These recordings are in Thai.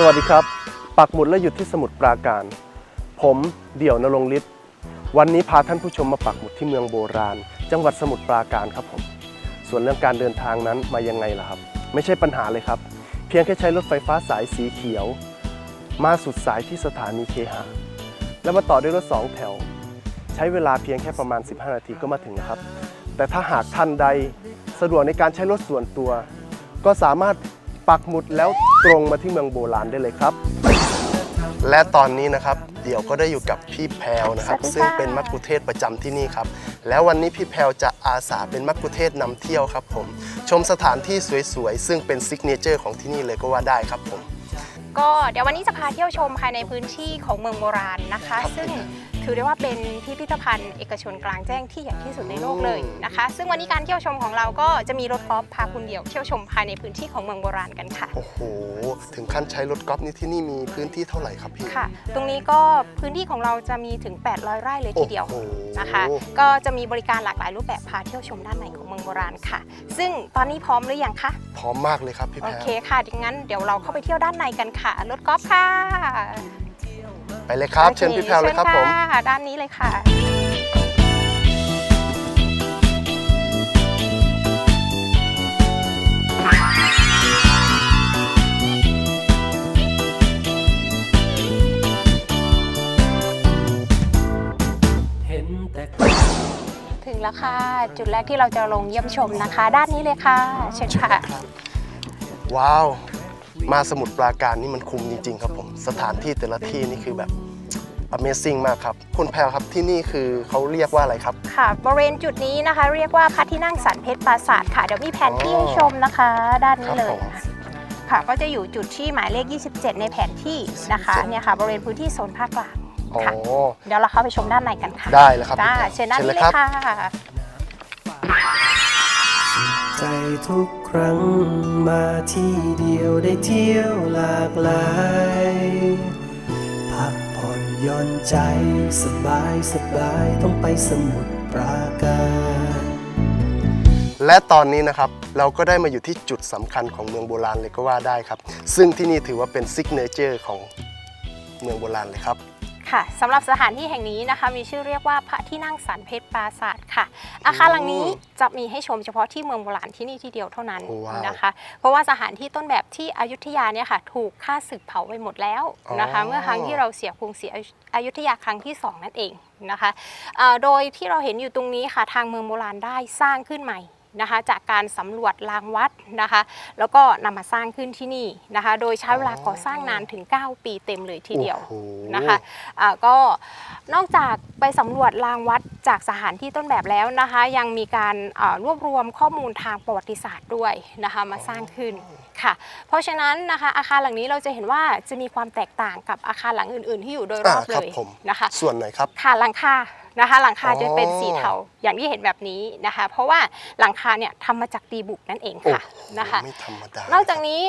สวัสดีครับ ปักหมุดและหยุดที่สมุทรปราการ ผมเดี่ยวนรงฤทธิ์วันนี้พาท่านผู้ชมมาปักหมุดที่เมืองโบราณ จังหวัดสมุทรปราการครับผม ส่วนเรื่องการเดินทางนั้นมายังไงล่ะครับ ไม่ใช่ปัญหาเลยครับ เพียงแค่ใช้รถไฟฟ้าสายสีเขียว มาสุดสายที่สถานีเคหะแล้วมาต่อด้วยรถสองแถว ใช้เวลาเพียงแค่ประมาณ 15 นาทีก็มาถึงแล้วครับ แต่ถ้าหากท่านใดสะดวกในการใช้รถส่วนตัว ก็สามารถ ปักหมุดแล้วตรงมาที่เมืองโบราณได้เลยครับ และตอนนี้นะครับ เดี๋ยวก็ได้อยู่กับพี่แพลวนะครับสวัสดีค่ะซึ่งเป็นมักคุเทศก์ประจำที่นี่ครับ แล้ววันนี้พี่แพลวจะอาสาเป็นมักคุเทศก์นำเที่ยวครับผม ชมสถานที่สวยๆ ซึ่งเป็นซิกเนเจอร์ของที่นี่เลยก็ว่าได้ครับผม ก็เดี๋ยววันนี้จะพาเที่ยวชมภายในพื้นที่ของเมืองโบราณนะคะครับซึ่ง ถือได้ว่าเป็นพิพิธภัณฑ์เอกชนกลางแจ้งที่ใหญ่ที่สุดในโลกเลยนะคะ ซึ่งวันนี้การเที่ยวชมของเราก็จะมีรถกอล์ฟพาคุณเดี่ยวเที่ยวชมภายในพื้นที่ของเมืองโบราณกันค่ะ โอ้โห ถึงขั้นใช้รถกอล์ฟนี่ที่นี่มีพื้นที่เท่าไหร่ครับพี่ ค่ะ ตรงนี้ก็พื้นที่ของเราจะมีถึง 800 ไร่เลยทีเดียวโอ้โห นะคะ ก็จะมีบริการหลากหลายรูปแบบพาเที่ยวชมด้านในของเมืองโบราณค่ะ ซึ่งตอนนี้พร้อมหรือยังคะ พร้อมมากเลยครับพี่โอแพลวเคค่ะดังนั้นเดี๋ยวเราเข้าไปเที่ยวด้านในกันค่ะ รถกอล์ฟค่ะ ไปเลยครับโอเชิญพี่แพลวเลยครับผมชิญค่ะด้านนี้เลยค่ะ เห็นแต่ถึงแล้วค่ะ จุดแรกที่เราจะลงเยี่ยมชมนะคะ ด้านนี้เลยค่ะ เชิญค่ะ ว้าว มาสมุทรปราการนี่มันคุ้มจริง ๆ ครับผมสถานที่แต่ละที่นี่คือแบบ Amazing มากครับ คุณแพลวครับที่นี่คือเขาเรียกว่าอะไรครับ ค่ะบริเวณจุดนี้นะคะ เรียกว่าพระที่นั่งสันเพชรปราสาทค่ะ เดี๋ยวมีแผนที่ให้ชมนะคะ ด้านนี้เลย ครับผม ค่ะก็จะอยู่จุดที่หมายเลข 27 ในแผนที่นะคะ27เนี่ยค่ะบริเวณพื้นที่โซนภาคกลาง อ๋อ ค่ะ เดี๋ยวเราเข้าไปชมด้านในกันค่ะได้เลยครับจ้าพี่แพรวเชิญด้านนี้เชิญเลเลยยครับค่ะ ใจทุกครั้งมาที่เดียวได้เที่ยวหลากหลาย พักผ่อนย่อนใจสบายสบายต้องไปสมุทรปราการ และตอนนี้นะครับเราก็ได้มาอยู่ที่จุดสำคัญของเมืองโบราณเลยก็ว่าได้ครับ ซึ่งที่นี่ถือว่าเป็นซิกเนเจอร์ของเมืองโบราณเลยครับ ค่ะสำหรับสถานที่แห่งนี้นะคะ มีชื่อเรียกว่าพระที่นั่งสันเพชรปราสาทค่ะ อาคารหลังนี้จะมีให้ชมเฉพาะที่เมืองโบราณที่นี่ที่เดียวเท่านั้นโอ้ว้าว นะคะ เพราะว่าสถานที่ต้นแบบที่อยุธยาเนี่ยค่ะถูกฆ่าศึกเผาไปหมดแล้วนะคะ อ๋อ เมื่อครั้งที่เราเสียกรุงศรีอยุธยาครั้งที่สองนั่นเองนะคะเอ่อโดยที่เราเห็นอยู่ตรงนี้ค่ะทางเมืองโบราณได้สร้างขึ้นใหม่ นะคะจากการสำรวจรางวัดนะคะ แล้วก็นำมาสร้างขึ้นที่นี่นะคะ โดยใช้เวลาก่อสร้างนานถึง 9 ปีเต็มเลยทีเดียวโอ้โห นะคะอ่าก็นอกจากไปสำรวจรางวัดจากสถานที่ต้นแบบแล้วนะคะ ยังมีการอ่ารวบรวมข้อมูลทางประวัติศาสตร์ด้วยนะคะมาสร้างขึ้นค่ะ เพราะฉะนั้นนะคะอาคารหลังนี้เราจะเห็นว่าจะมีความแตกต่างกับอาคารหลังอื่น ๆ ที่อยู่โดยรอบอ่าเลครับยผม นะคะส่วนไหนครับ ค่ะหลังคานะคะ หลังคาอ๋อจะเป็นสีเทาอย่างที่เห็นแบบนี้นะคะ เพราะว่าหลังคาเนี่ยทำมาจากดีบุกนั่นเองโอ้ค่ะโหนะคะ ไม่ธรรมดานอกจากนี้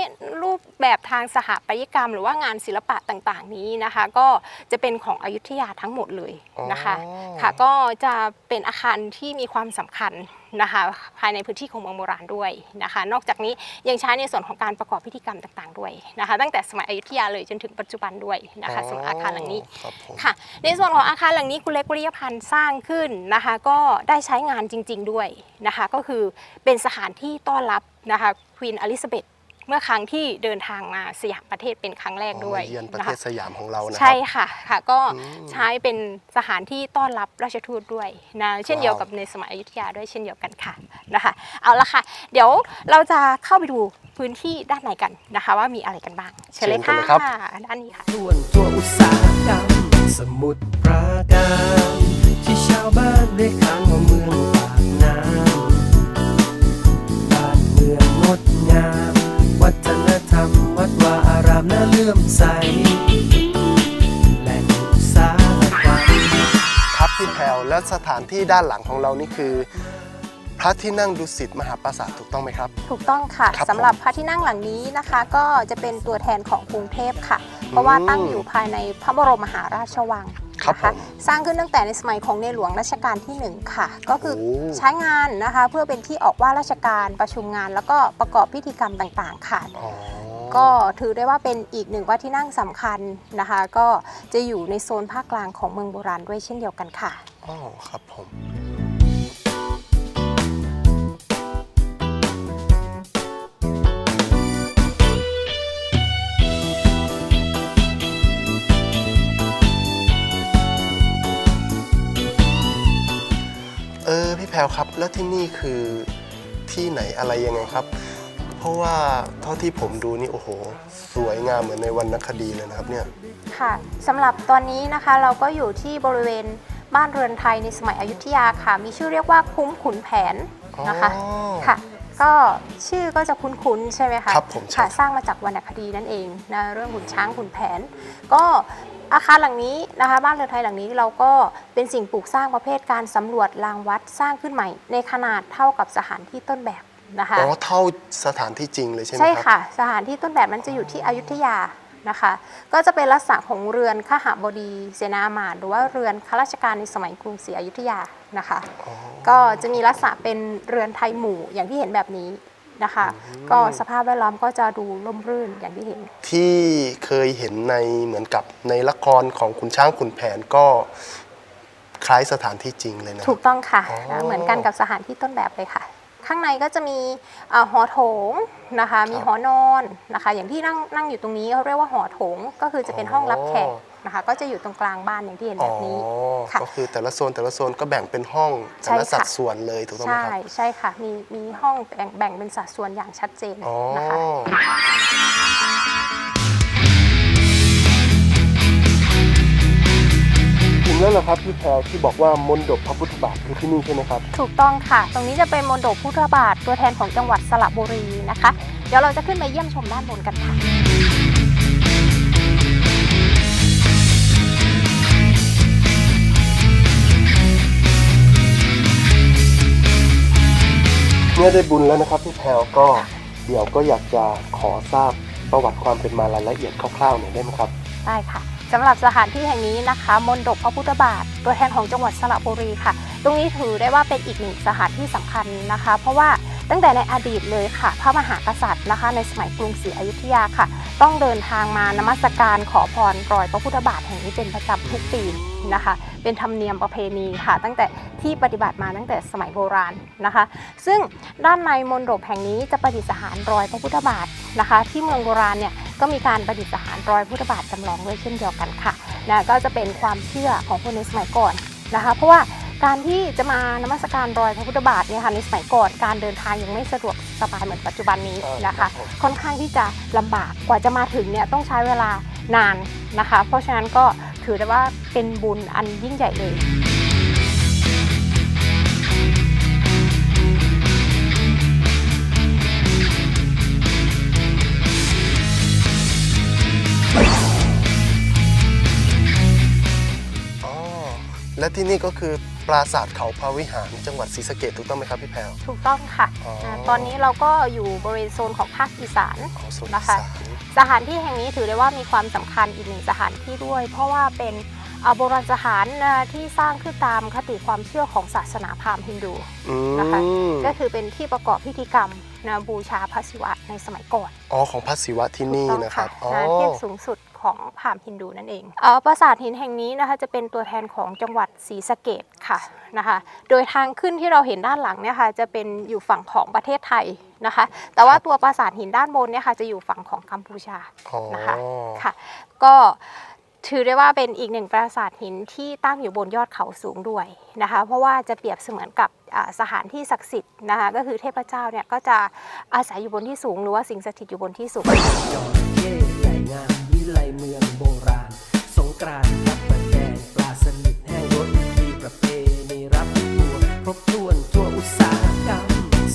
รูปแบบทางสถาปัตยกรรม หรือว่างานศิลปะต่างๆ นี้นะคะ ก็จะเป็นของอยุธยาทั้งหมดเลยนะคะอ๋อค่ะ ก็จะเป็นอาคารที่มีความสำคัญ นะคะภายในพื้นที่ของเมืองโบราณด้วยนะคะ นอกจากนี้ยังใช้ในส่วนของการประกอบพิธีกรรมต่างๆด้วยนะคะ ตั้งแต่สมัยอยุธยาเลยจนถึงปัจจุบันด้วยนะคะสำหรับอาคารหลังนี้ครับผมค่ะ ในส่วนของอาคารหลังนี้คุณเล็กวิริยพันธ์สร้างขึ้นนะคะ ก็ได้ใช้งานจริง ๆด้วยนะคะ ก็คือเป็นสถานที่ต้อนรับนะคะควีนอลิซาเบธ เมื่อครั้งที่เดินทางมาสยามประเทศเป็นครั้งแรกด้วยอ๋อเยือนประนะเทคะศสยามของเรานะคใช่รับค่ะค่ะ ก็อืมใช้เป็นสถานที่ต้อนรับราชทูตด้วยนะเช่นเดียวกับในสมัยอยุธยาด้วยเช่นเดียวกันค่ะนะคะเอาละค่ะ เดี๋ยวเราจะเข้าไปดูพื้นที่ด้านในกันนะคะ ว่ามีอะไรกันบ้างเชิญเลยเชิญค่ะกันเลยครับด้านนี้ค่ะส่วนตัวอุตสาหกรรมสมุทรปราการที่ชาวบ้านเรียกขานว่าเมือง แพลวและสถานที่ด้านหลังของเรานี่คือ พระที่นั่งดุสิตมหาปราสาทถูกต้องไหมครับ ถูกต้องค่ะครับสำหรับพระที่นั่งหลังนี้นะคะ ก็จะเป็นตัวแทนของกรุงเทพค่ะ เพราะว่าตั้งอยู่ภายในพระบรมมหาราชวังครับนะผคะม สร้างขึ้นตั้งแต่ในสมัยของในหลวงรัชกาลที่หนึ่งค่ะ ก็คือโอ้ ใช้งานนะคะเพื่อเป็นที่ออกว่าราชการประชุมงาน แล้วก็ประกอบพิธีกรรมต่างๆค่ะ อ๋อ ก็ถือได้ว่าเป็นอีกหนึ่งวัดที่นั่งสำคัญนะคะ ก็จะอยู่ในโซนภาคกลางของเมืองโบราณด้วยเช่นเดียวกันค่ะ อ๋อครับผม เออ พี่แพรวครับ แล้วที่นี่คือที่ไหนอะไรยังไงครับ เพราะว่าเท่าที่ผมดูนี่โอ้โห สวยงามเหมือนในวรรณคดีเลยนะครับเนี่ย ค่ะสำหรับตอนนี้นะคะเราก็อยู่ที่บริเวณ บ้านเรือนไทยในสมัยอยุธยาค่ะ มีชื่อเรียกว่าคุ้มขุนแผนนะคะอ๋อ ค่ะ ก็ชื่อก็จะคุ้นๆใช่ไหมคะครับผมใช่ค่ะสร้างมาจากวรรณคดีนั่นเองนะเรื่องขุนช้างขุนแผน ก็อาคารหลังนี้นะคะ บ้านเรือนไทยหลังนี้เราก็เป็นสิ่งปลูกสร้างประเภทการสำรวจรางวัดสร้างขึ้นใหม่ ในขนาดเท่ากับสถานที่ต้นแบบนะคะ อ๋อเท่าสถานที่จริงเลยใช่ไหมใช่ครับ ค่ะ สถานที่ต้นแบบนั้นจะอยู่ที่อยุธยา นะคะ ก็จะเป็นลักษณะของเรือนขหบดีเสนาอามาตย์หรือว่าเรือนข้าราชการในสมัยกรุงศรีอยุธยานะคะอ๋อก็จะมีลักษณะเป็นเรือนไทยหมู่อย่างที่เห็นแบบนี้นะคะ ก็สภาพแวดล้อมก็จะดูร่มรื่นอย่างที่เห็น ที่เคยเห็นในเหมือนกับในละครของขุนช้างขุนแผนก็คล้ายสถานที่จริงเลยนะ ถูกต้องค่ะอ๋อนะเหมือนกันกับสถานที่ต้นแบบเลยค่ะ ข้างในก็จะมีเอ่อหอโถงนะคะ มีหอนอนนะคะ อย่างที่นั่งนั่งอยู่ตรงนี้เขาเรียกว่าหอโถง ก็คือจะเป็นห้องรับแขกนะคะ ก็จะอยู่ตรงกลางบ้านอย่างที่เห็นอ๋แบอบนี้ค่ะก็คือแต่ละโซนแต่ละโซนก็แบ่งเป็นห้องแต่ใช่ละค่ะสัดส่วนเลยถูกต้องไหมใช่ครับใช่ค่ะมีมีห้องแบ่งแบ่งเป็นสัดส่วนอย่างชัดเจนอ๋อนะคะ จริงแล้วเหรอครับพี่แพรที่บอกว่ามนดบพระพุทธบาทคือที่นี่ใช่ไหมครับ ถูกต้องค่ะ ตรงนี้จะเป็นมณฑปพุทธบาทตัวแทนของจังหวัดสระบุรีนะคะ เดี๋ยวเราจะขึ้นไปเยี่ยมชมด้านบนกันค่ะเมื่อได้บุญแล้วนะครับพี่แพรก็เดี๋ยวก็อยากจะขอทราบประวัติความเป็นมา รายละเอียดคร่าวๆหน่อยได้ไหมครับ ได้ค่ะ สำหรับสถานที่แห่งนี้นะคะมณฑปพระพุทธบาท ตัวแทนของจังหวัดสระบุรีค่ะ ตรงนี้ถือได้ว่าเป็นอีกหนึ่งสถานที่สำคัญนะคะ เพราะว่าตั้งแต่ในอดีตเลยค่ะ พระมหากษัตริย์นะคะ ในสมัยกรุงศรีอยุธยาค่ะ ต้องเดินทางมานมัสการขอพรรอยพระพุทธบาทแห่งนี้เป็นประจำทุกปีนะคะ เป็นธรรมเนียมประเพณีค่ะ ตั้งแต่ที่ปฏิบัติมาตั้งแต่สมัยโบราณนะคะ ซึ่งด้านในมณฑปแห่งนี้จะประดิษฐานรอยพระพุทธบาทนะคะ ที่เมืองโบราณเนี่ยก็มีการประดิษฐานรอยพุทธบาทจำลองด้วยเช่นเดียวกันค่ะนะก็จะเป็นความเชื่อของคนในสมัยก่อนนะคะ เพราะว่าการที่จะมานมัสการรอยพระพุทธบาทเนี่ยค่ะในสมัยก่อนการเดินทางยังไม่สะดวกสบายเหมือนปัจจุบันนี้นะคะ ค่อนข้างที่จะลำบากกว่าจะมาถึงเนี่ยต้องใช้เวลานานนะคะ เพราะฉะนั้นก็ถือได้ว่า เป็นบุญอันยิ่งใหญ่เลยอ๋อและที่นี่ก็คือปราสาทเขาพระวิหารจังหวัดศรีสะเกดถูกต้องไหมครับพี่แพรว ถูกต้องค่ะอ๋ออ่าตอนนี้เราก็อยู่บริเวณโซนของภาคอีสาน อ๋อโซนนะอีคะสานสถานที่แห่งนี้ถือได้ว่ามีความสำคัญอีกหนึ่งสถานที่ด้วย เพราะว่าเป็นอ่า โบราณสถานนะที่สร้างขึ้นตามคติความเชื่อของศาสนาพราหมณ์ฮินดูอืนะคะมก็คือเป็นที่ประกอบพิธีกรรมนะบูชาพระศิวะในสมัยก่อนอ๋อของพระศิวะที่นี่ถูกต้องนะครับอ๋อนะเทียบสูงสุดของพราหมณ์ฮินดูนั่นเองเออปราสาทหินแห่งนี้นะคะจะเป็นตัวแทนของจังหวัดศรีสะเกดค่ะนะคะ โดยทางขึ้นที่เราเห็นด้านหลังเนี่ยค่ะจะเป็นอยู่ฝั่งของประเทศไทยนะคะ แต่ว่าตัวปราสาทหินด้านบนเนี่ยค่ะจะอยู่ฝั่งของกัมพูชาอ๋อนะคะค่ะก็ ถือได้ว่าเป็นอีกหนึ่งปราสาทหินที่ตั้งอยู่บนยอดเขาสูงด้วยนะคะ เพราะว่าจะเปรียบเสมือนกับอ่าสถานที่ศักดิ์สิทธิ์นะคะก็คือเทพเจ้าเนี่ยก็จะอาศัยอยู่บนที่สูงหรือว่าสิงสถิตอยู่บนที่สูงจระเข้ใหญ่งามวิไลเมืองโบราณ สงกรานต์รับประแดงปลาสลิดแห้งรถมีประเพณีรับตัวครบถ้วนทั่วอุตสาหกรรม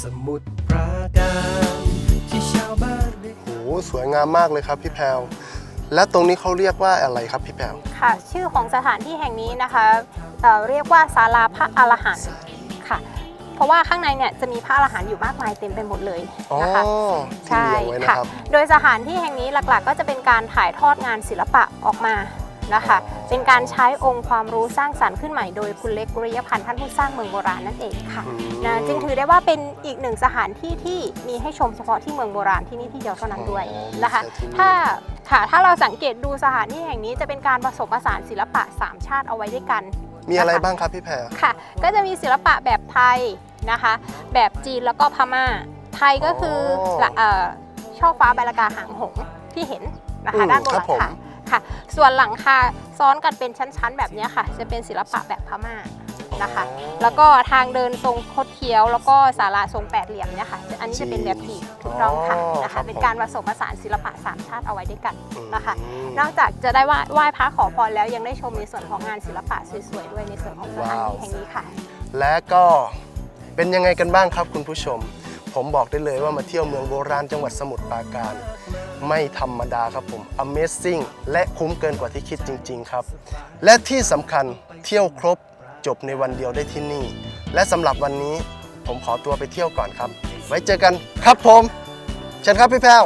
สมุทรปราการที่ชาวบ้านเรียกโอ้โหสวยงามมากเลยครับพี่แพรว และตรงนี้เขาเรียกว่าอะไรครับพี่แพรวค่ะ ชื่อของสถานที่แห่งนี้นะคะเอ่อเรียกว่าศาลาพระอรหันต์ค่ะ เพราะว่าข้างในเนี่ยจะมีพระอรหันต์อยู่มากมายเต็มไปหมดเลยอ๋อนะคะที่เรียงไว้นะค่ะครับโดยสถานที่แห่งนี้หลักๆ ก็จะเป็นการถ่ายทอดงานศิลปะออกมานะคะเป็นการใช้องค์ความรู้สร้างสรรค์ขึ้นใหม่โดยคุณเล็กกุริยพันธ์ท่านผู้สร้างเมืองโบราณนั่นเองค่ะอืมนะจึงถือได้ว่าเป็นอีกหนึ่งสถานที่ที่มีให้ชมเฉพาะที่เมืองโบราณที่นี่ที่เดียวเท่านั้นด้วยอ๋อนะคะมีแค่ที่นี่ถ้า ค่ะ ถ้าเราสังเกตดูสถานที่แห่งนี้จะเป็นการผสมผสานศิลปะสามชาติเอาไว้ด้วยกันมีอะไรนะคะบ้างครับพี่แพรค่ะ ก็จะมีศิลปะแบบไทยนะคะ แบบจีนแล้วก็พม่า ไทยก็คืออละเอ่อช่อฟ้าใบละกาหางหงส์ที่เห็นนะคะอืมด้านบนคหรัลับงผม คาค่ะ ส่วนหลังคาซ้อนกันเป็นชั้นๆ แบบเนี้ยค่ะ จะเป็นศิลปะแบบพม่า นะคะ แล้วก็ทางเดินทรงคดเคี้ยว แล้วก็ศาลาทรงแปดเหลี่ยมเนี่ยค่ะอันนี้จะเป็นแบบจีนถูกต้องค่ะอ๋อนะครัคะบเป็นการผสมผสานศิลปะสามชาติเอาไว้ด้วยกันนะคะอืมนอกจากจะได้ไหว้ไหว้พระขอพรแล้วยังได้ชมในส่วนของงานศิลปะสวยๆด้วยในส่วนของสถานที่ว้าวแห่งนี้ค่ะ และก็เป็นยังไงกันบ้างครับคุณผู้ชม ผมบอกได้เลยว่ามาเที่ยวเมืองโบราณจังหวัดสมุทรปราการ ไม่ธรรมดาครับผม Amazing และคุ้มเกินกว่าที่คิดจริง ๆ ครับ และที่สำคัญเที่ยวครบ จบในวันเดียวได้ที่นี่ และสำหรับวันนี้ผมขอตัวไปเที่ยวก่อนครับ ไว้เจอกันครับผม เชิญครับพี่แพ้ว